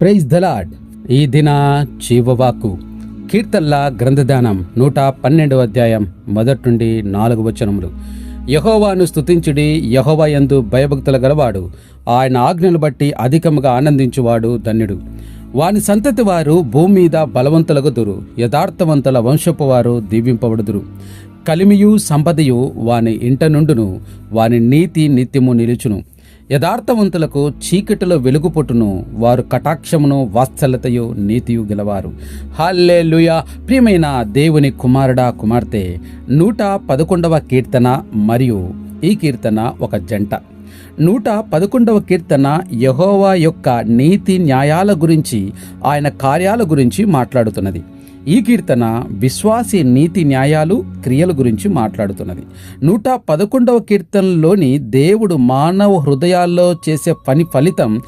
Praise the Lord ఈ దిన జీవవాకు కీర్తల్ల గ్రంథదానం నూట పన్నెండవ అధ్యాయం మొదటి నుండి నాలుగు వచనములు. యహోవాను స్తుతించుడి యహోవా యందు భయభక్తుల గలవాడు ఆయన ఆజ్ఞలు బట్టి అధికముగా ఆనందించువాడు ధన్యుడు. వాని సంతతి వారు భూమి మీద బలవంతులగుదురు యథార్థవంతుల వంశపు వారు దీవింపబడుదురు. కలిమియు సంపదయు వాని ఇంట నుండును వాని నీతి నిత్యము నిలుచును. యథార్థవంతులకు చీకటిలో వెలుగుపొట్టును. వారు కటాక్షమును వాత్సల్యతయు నీతియు గెలవారు. హల్లే ప్రియమైన దేవుని కుమారుడా కుమార్తె! నూట పదకొండవ కీర్తన మరియు ఈ కీర్తన ఒక జంట. నూట పదకొండవ కీర్తన యహోవా యొక్క నీతి న్యాయాల గురించి ఆయన కార్యాల గురించి మాట్లాడుతున్నది. ఈ కీర్తన విశ్వాసి నీతి న్యాయాలు క్రియల గురించి మాట్లాడుతున్నది. నూట పదకొండవ కీర్తనలోని దేవుడు మానవ హృదయాల్లో చేసే పని ఫలితం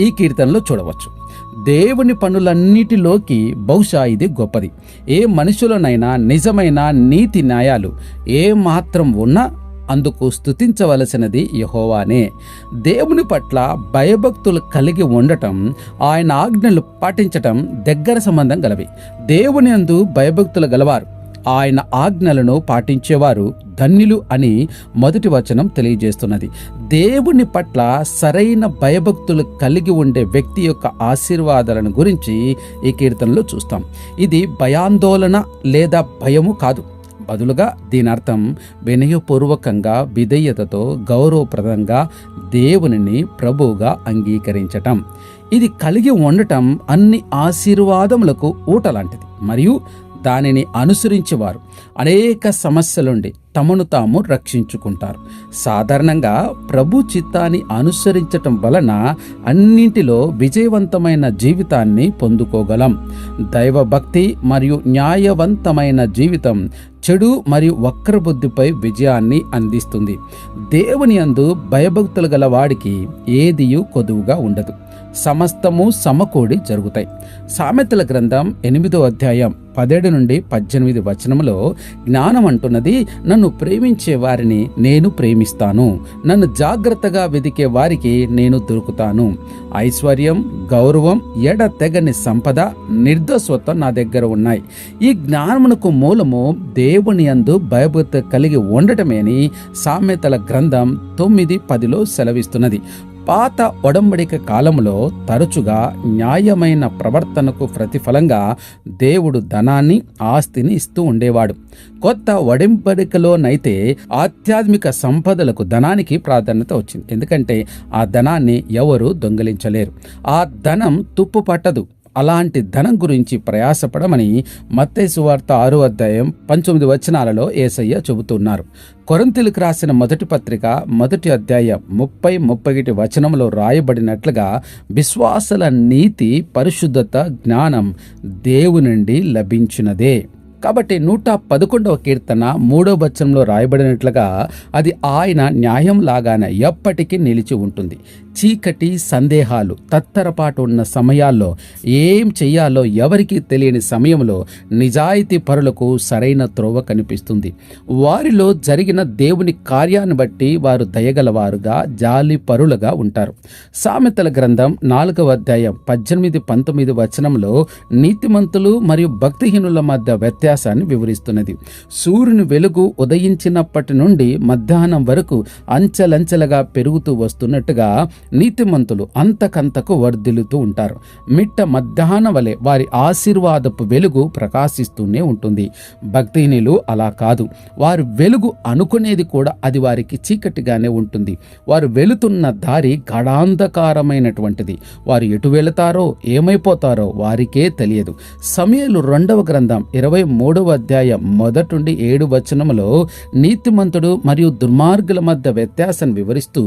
ఈ కీర్తనలో చూడవచ్చు. దేవుని పనులన్నిటిలోకి బహుశా ఇది గొప్పది. ఏ మనుషులనైనా నిజమైన నీతి న్యాయాలు ఏ మాత్రం ఉన్నా అందుకు స్తుతించవలసినది యహోవానే. దేవుని పట్ల భయభక్తులు కలిగి ఉండటం ఆయన ఆజ్ఞలు పాటించటం దగ్గర సంబంధం గలవి. దేవుని అందు భయభక్తులు గలవారు. ఆయన ఆజ్ఞలను పాటించేవారు ధన్యులు అని మొదటి వచనం తెలియజేస్తున్నది. దేవుని పట్ల సరైన భయభక్తులు కలిగి ఉండే వ్యక్తి యొక్క ఆశీర్వాదాలను గురించి ఈ కీర్తనలో చూస్తాం. ఇది భయాందోళన లేదా భయము కాదు. బదులుగా దీని అర్థం వినయపూర్వకంగా విధేయతతో గౌరవప్రదంగా దేవునిని ప్రభువుగా అంగీకరించటం. ఇది కలిగి ఉండటం అన్ని ఆశీర్వాదములకు ఊట లాంటిది మరియు దానిని అనుసరించేవారు అనేక సమస్యలుండి తమను తాము రక్షించుకుంటారు. సాధారణంగా ప్రభు చిత్తాన్ని అనుసరించటం వలన అన్నింటిలో విజయవంతమైన జీవితాన్ని పొందుకోగలం. దైవభక్తి మరియు న్యాయవంతమైన జీవితం చెడు మరియు వక్రబుద్ధిపై విజయాన్ని అందిస్తుంది. దేవుని అందు భయభక్తులు గల వాడికి ఏదియు కొదువుగా ఉండదు. సమస్తము సమకూడి జరుగుతాయి. సామెతల గ్రంథం ఎనిమిదో అధ్యాయం పదిహేడు నుండి పద్దెనిమిది వచనములో జ్ఞానం అంటున్నది నన్ను ప్రేమించే వారిని నేను ప్రేమిస్తాను. నన్ను జాగ్రత్తగా వెదికే వారికి నేను దొరుకుతాను. ఐశ్వర్యం గౌరవం ఎడ తెగని సంపద నిర్దోస్వత్వం నా దగ్గర ఉన్నాయి. ఈ జ్ఞానమునకు మూలము దేవుని అందు భయభూత కలిగి ఉండటమేని సామెతల గ్రంథం తొమ్మిది పదిలో సెలవిస్తున్నది. పాత ఒడంబడిక కాలంలో తరచుగా న్యాయమైన ప్రవర్తనకు ప్రతిఫలంగా దేవుడు ధనాన్ని ఆస్తిని ఇస్తూ ఉండేవాడు. కొత్త ఒడంబడికలోనైతే ఆధ్యాత్మిక సంపదలకు ధనానికి ప్రాధాన్యత వచ్చింది. ఎందుకంటే ఆ ధనాన్ని ఎవరు దొంగిలించలేరు. ఆ ధనం తుప్పు పట్టదు. అలాంటి ధనం గురించి ప్రయాసపడమని మత్తేసు వార్త ఆరో అధ్యాయం పంతొమ్మిది వచనాలలో ఏసయ్య చెబుతున్నారు. కొరంతెలకు రాసిన మొదటి పత్రిక మొదటి అధ్యాయం ముప్పై ముప్పై వచనంలో రాయబడినట్లుగా విశ్వాసల నీతి పరిశుద్ధత జ్ఞానం దేవు నుండి లభించినదే. కాబట్టి నూట పదకొండవ కీర్తన మూడవ వచనంలో రాయబడినట్లుగా అది ఆయన న్యాయం లాగానే ఎప్పటికీ నిలిచి ఉంటుంది. చీకటి సందేహాలు తత్తరపాటు ఉన్న సమయాల్లో ఏం చేయాలో ఎవరికీ తెలియని సమయంలో నిజాయితీ పరులకు సరైన త్రోవ కనిపిస్తుంది. వారిలో జరిగిన దేవుని కార్యాన్ని బట్టి వారు దయగలవారుగా జాలి పరులుగా ఉంటారు. సామెతల గ్రంథం నాలుగవ అధ్యాయం పద్దెనిమిది పంతొమ్మిది వచనంలో నీతిమంతులు మరియు భక్తిహీనుల మధ్య వ్యత్యాసాన్ని వివరిస్తున్నది. సూర్యుని వెలుగు ఉదయించినప్పటి నుండి మధ్యాహ్నం వరకు అంచెలంచెలుగా పెరుగుతూ వస్తున్నట్టుగా నీతిమంతులు అంతకంతకు వర్ధిల్లుతూ ఉంటారు. మిట్ట మధ్యాహ్నం వలె వారి ఆశీర్వాదపు వెలుగు ప్రకాశిస్తూనే ఉంటుంది. భక్తిహీనులు అలా కాదు. వారు వెలుగు అనుకునేది కూడా అది వారికి చీకటిగానే ఉంటుంది. వారు వెళుతున్న దారి గడాంధకారమైనటువంటిది వారు ఎటు వెళతారో ఏమైపోతారో వారికే తెలియదు. సమయలు రెండవ గ్రంథం ఇరవై మూడవ అధ్యాయం మొదటి ఏడు వచనములో నీతిమంతుడు మరియు దుర్మార్గుల మధ్య వ్యత్యాసం వివరిస్తూ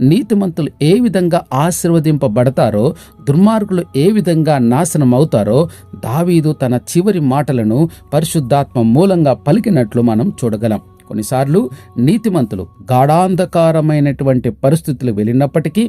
నీతిమంతులు ఏ విధంగా ఆశీర్వదింపబడతారో దుర్మార్గులు ఏ విధంగా నాశనం అవుతారో దావీదు తన చివరి మాటలను పరిశుద్ధాత్మ మూలంగా పలికినట్లు మనం చూడగలం. కొన్నిసార్లు నీతిమంతులు గాఢాంధకారమైనటువంటి పరిస్థితులు వెళ్ళినప్పటికీ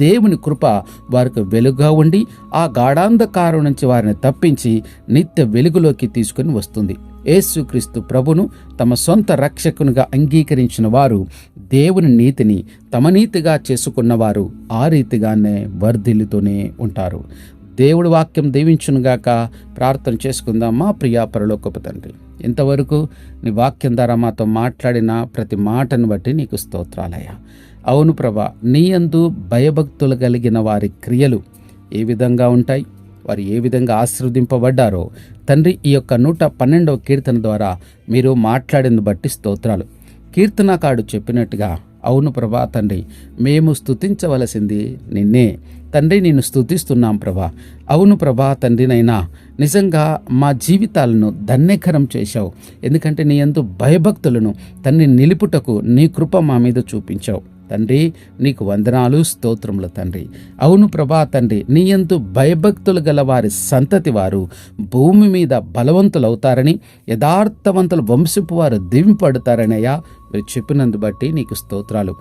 దేవుని కృప వారికి వెలుగుగా ఉండి ఆ గాఢాంధకారం నుంచి వారిని తప్పించి నిత్య వెలుగులోకి తీసుకుని వస్తుంది. యేసుక్రీస్తు ప్రభును తమ సొంత రక్షకునిగా అంగీకరించిన వారు దేవుని నీతిని తమ నీతిగా చేసుకున్నవారు ఆ రీతిగానే వర్ధిల్లుతూనే ఉంటారు. దేవుడి వాక్యం దీవించునుగాక ప్రార్థన చేసుకుందాం మా ప్రియా పరలోకపు తండ్రి. ఇంతవరకు నీ వాక్యం ద్వారా మాతో మాట్లాడిన ప్రతి మాటను బట్టి నీకు స్తోత్రాలయ్యా. అవును ప్రభా నీయందు భయభక్తులు కలిగిన వారి క్రియలు ఏ విధంగా ఉంటాయి? వారు ఏ విధంగా ఆశీర్వదింపబడ్డారో? తండ్రి ఈ యొక్క నూట పన్నెండవ కీర్తన ద్వారా మీరు మాట్లాడింది బట్టి స్తోత్రాలు. కీర్తనకాడు చెప్పినట్టుగా అవును ప్రభా తండ్రి మేము స్తుతించవలసింది నిన్నే. తండ్రి నేను స్తుతిస్తున్నాం ప్రభా. అవును ప్రభా తండ్రినైనా నిజంగా మా జీవితాలను ధన్యకరం చేశావు. ఎందుకంటే నీ ఎందు భయభక్తులను తండ్రి నిలుపుటకు నీ కృప మా మీద చూపించావు. తండ్రి నీకు వందనాలు స్తోత్రములు తండ్రి. అవును ప్రభా తండ్రి నీయందు భయభక్తులు గల వారి సంతతి వారు భూమి మీద బలవంతులవుతారని యథార్థవంతుల వంశపు వారు దింపడతారనయ్యా మీరు చెప్పినందు బట్టి నీకు స్తోత్రాలు.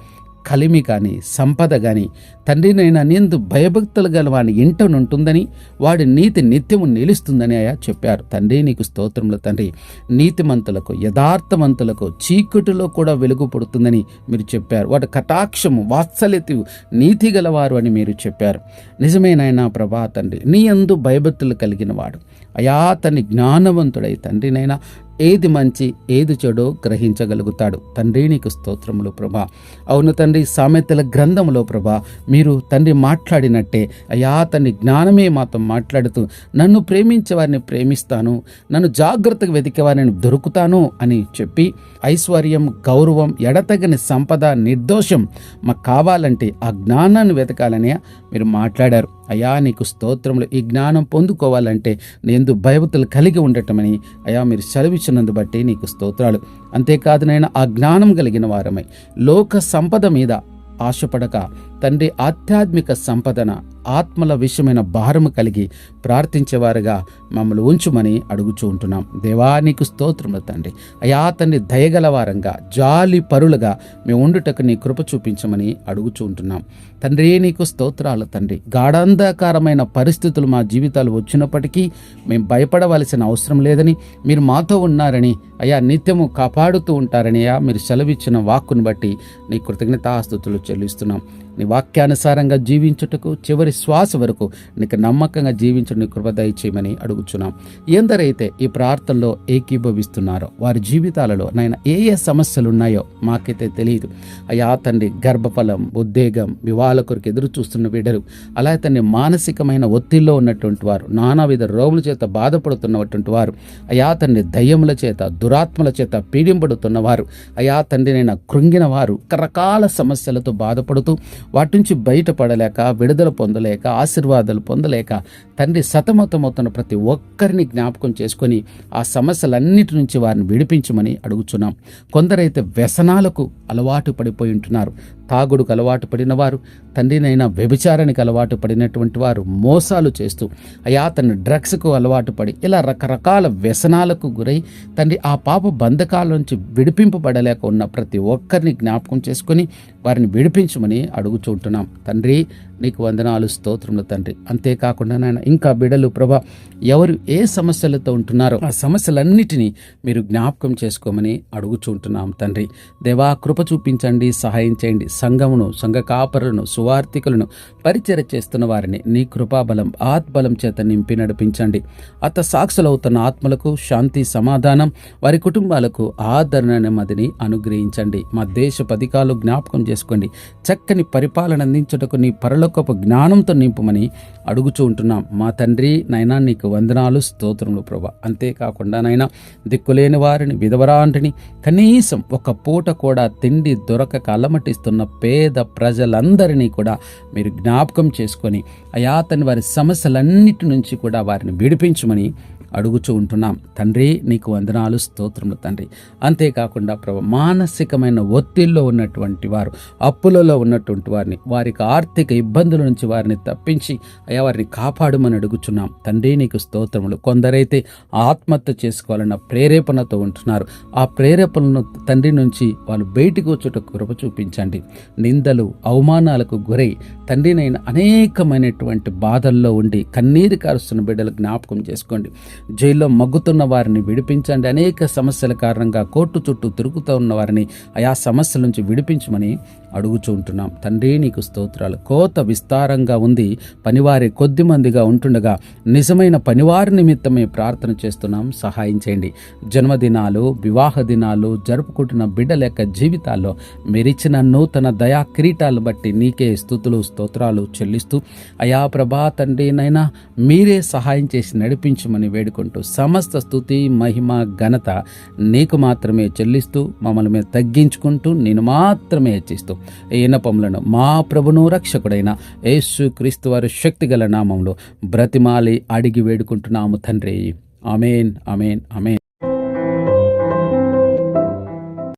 కలిమి కానీ సంపద కానీ తండ్రినైనా నిందు భయభక్తులు గల వాని ఇంటనుంటుందని వాడి నీతి నిత్యము నిలుస్తుందని అయా చెప్పారు. తండ్రి నీకు స్తోత్రములు తండ్రి. నీతిమంతులకు యథార్థవంతులకు చీకటిలో కూడా వెలుగు పడుతుందని మీరు చెప్పారు. వాటి కటాక్షము వాత్సల్యత నీతి గలవారు అని మీరు చెప్పారు. నిజమేనాయనా ప్రభా తండ్రి నీ అందు భయభక్తులు కలిగిన వాడు. అయా తన్ని జ్ఞానవంతుడై తండ్రినైనా ఏది మంచి ఏది చెడో గ్రహించగలుగుతాడు. తండ్రి నీకు స్తోత్రములు ప్రభా. అవును తండ్రి సామెతల గ్రంథములో ప్రభా మీరు తండ్రి మాట్లాడినట్టే. అయా తండ్రి జ్ఞానమే మాతో మాట్లాడుతూ నన్ను ప్రేమించే వారిని ప్రేమిస్తాను నన్ను జాగ్రత్తగా వెతికే వారిని దొరుకుతాను అని చెప్పి ఐశ్వర్యం గౌరవం ఎడతగని సంపద నిర్దోషం మాకు కావాలంటే ఆ జ్ఞానాన్ని వెతకాలని మీరు మాట్లాడారు. అయా నీకు స్తోత్రములు. ఈ జ్ఞానం పొందుకోవాలంటే నేను భయభతులు కలిగి ఉండటమని అయా మీరు సెలవిచ్చినందు బట్టి నీకు స్తోత్రాలు. అంతేకాదు నేను ఆ జ్ఞానం కలిగిన వారమై లోక సంపద మీద ఆశపడక తండ్రి ఆధ్యాత్మిక సంపదన ఆత్మల విషయమైన భారము కలిగి ప్రార్థించేవారుగా మమ్మల్ని ఉంచుమని అడుగుచూ ఉంటున్నాం. దేవా నీకు స్తోత్రములు తండ్రి. అయా తండ్రి దయగలవారంగా జాలి పరులుగా మేము ఉండుటకు నీ కృప చూపించమని అడుగుచూ ఉంటున్నాం. తండ్రి నీకు స్తోత్రాలు తండ్రి. గాఢాంధకారమైన పరిస్థితులు మా జీవితాలు వచ్చినప్పటికీ మేము భయపడవలసిన అవసరం లేదని మీరు మాతో ఉన్నారని అయా నిత్యము కాపాడుతూ ఉంటారని అయా మీరు సెలవిచ్చిన వాక్కును బట్టి నీ కృతజ్ఞతాస్థుతులు చెల్లిస్తున్నాం. నీ వాక్యానుసారంగా జీవించుటకు చివరి శ్వాస వరకు నీకు నమ్మకంగా జీవించడం నీ కృప దయచేయమని అడుగుచున్నాం. ఎందరైతే ఈ ప్రార్థనలో ఏకీభవిస్తున్నారో వారి జీవితాలలో నాయన ఏ ఏ సమస్యలు ఉన్నాయో మాకైతే తెలియదు. అయ్యా తండ్రి గర్భఫలం ఉద్వేగం వివాహాల కొరకు ఎదురు చూస్తున్న బిడ్డలు అలాగే తండ్రి మానసికమైన ఒత్తిడిలో ఉన్నటువంటి వారు నానావిధ రోగుల చేత బాధపడుతున్నటువంటి వారు అయా తండ్రి దయ్యముల చేత దురాత్మల చేత పీడింపడుతున్న వారు అయా తండ్రి నేను కృంగిన వారు రకరకాల సమస్యలతో బాధపడుతూ వాటి నుంచి బయటపడలేక విడుదల పొందలేక ఆశీర్వాదాలు పొందలేక తండ్రి సతమతమవుతున్న ప్రతి ఒక్కరిని జ్ఞాపకం చేసుకొని ఆ సమస్యలన్నిటి నుంచి వారిని విడిపించమని అడుగుచున్నాం. కొందరైతే వ్యసనాలకు అలవాటు పడిపోయి ఉంటున్నారు. తాగుడుకు అలవాటు పడినవారు తండ్రినైనా వ్యభిచారానికి అలవాటు పడినటువంటి వారు మోసాలు చేస్తూ అయా తన డ్రగ్స్కు అలవాటు పడి ఇలా రకరకాల వ్యసనాలకు గురై తండ్రి ఆ పాప బంధకాల నుంచి విడిపింపబడలేక ఉన్న ప్రతి ఒక్కరిని జ్ఞాపకం చేసుకొని వారిని విడిపించమని అడుగుచుంటున్నాం. తండ్రి నీకు వందనాలు స్తోత్రములు తండ్రి. అంతేకాకుండా నాయన ఇంకా బిడలు ప్రభా ఎవరు ఏ సమస్యలతో ఉంటున్నారో ఆ సమస్యలన్నిటినీ మీరు జ్ఞాపకం చేసుకోమని అడుగుచుంటున్నాం తండ్రి. దేవా కృప చూపించండి సహాయం చేయండి. సంఘమును సంఘ కాపరులను సువార్థికులను పరిచయ చేస్తున్న వారిని నీ కృపాబలం ఆత్బలం చేత నింపి నడిపించండి. అత సాక్షులవుతున్న ఆత్మలకు శాంతి సమాధానం వారి కుటుంబాలకు ఆదరణ నెమ్మదిని అనుగ్రహించండి. మా దేశ పథకాలు జ్ఞాపకం చేసుకోండి. చక్కని పరిపాలన అందించుటకు నీ గొప్ప జ్ఞానంతో నింపమని అడుగుచూ ఉంటున్నాం. మా తండ్రి నైనా నీకు వందనాలు స్తోత్రములు ప్రభా. అంతేకాకుండా నైనా దిక్కులేని వారిని విధవరాంటిని కనీసం ఒక పూట కూడా తిండి దొరకక అలమటిస్తున్న పేద ప్రజలందరినీ కూడా మీరు జ్ఞాపకం చేసుకొని అయాతని వారి సమస్యలన్నిటి నుంచి కూడా వారిని విడిపించమని అడుగుచూ ఉంటున్నాం. తండ్రి నీకు వందనాలు స్తోత్రములు తండ్రి. అంతేకాకుండా ప్రభు మానసికమైన ఒత్తిడిలో ఉన్నటువంటి వారు అప్పులలో ఉన్నటువంటి వారిని వారికి ఆర్థిక ఇబ్బందుల నుంచి వారిని తప్పించి అయ్యా వారిని కాపాడమని అడుగుచున్నాం. తండ్రి నీకు స్తోత్రములు. కొందరైతే ఆత్మహత్య చేసుకోవాలన్న ప్రేరేపణతో ఉంటున్నారు. ఆ ప్రేరేపణను తండ్రి నుంచి వాళ్ళు బయటికి వచ్చుట కృప చూపించండి. నిందలు అవమానాలకు గురై తండ్రినైన అనేకమైనటువంటి బాధల్లో ఉండి కన్నీరు కారుస్తున్న బిడ్డలు జ్ఞాపకం చేసుకోండి. జైల్లో మగ్గుతున్న వారిని విడిపించండి. అనేక సమస్యల కారణంగా కోర్టు చుట్టూ తిరుగుతూ ఉన్న వారిని ఆయా సమస్యల నుంచి విడిపించమని అడుగుచూ ఉంటున్నాం. తండ్రి నీకు స్తోత్రాలు. కోత విస్తారంగా ఉంది. పనివారి కొద్ది మందిగా ఉంటుండగా నిజమైన పనివారి నిమిత్తమే ప్రార్థన చేస్తున్నాం. సహాయం చేయండి. జన్మదినాలు వివాహ దినాలు జరుపుకుంటున్న బిడ్డల యొక్క జీవితాల్లో మీరిచ్చిన నూతన దయా కిరీటాలు బట్టి నీకే స్థుతులు స్తోత్రాలు చెల్లిస్తూ అయా ప్రభా తండ్రి నైనా మీరే సహాయం చేసి నడిపించమని వేడుకుంటూ సమస్త స్థుతి మహిమ ఘనత నీకు మాత్రమే చెల్లిస్తూ మమ్మల్ని మేము తగ్గించుకుంటూ నేను మాత్రమే హెచ్చిస్తూ ఈ ఇనపములను మా ప్రభును రక్షకుడైన యేసు క్రీస్తు వారి శక్తిగల నామంలో బ్రతిమాలి అడిగి వేడుకుంటున్నాము తండ్రి. అమేన్ అమేన్ అమేన్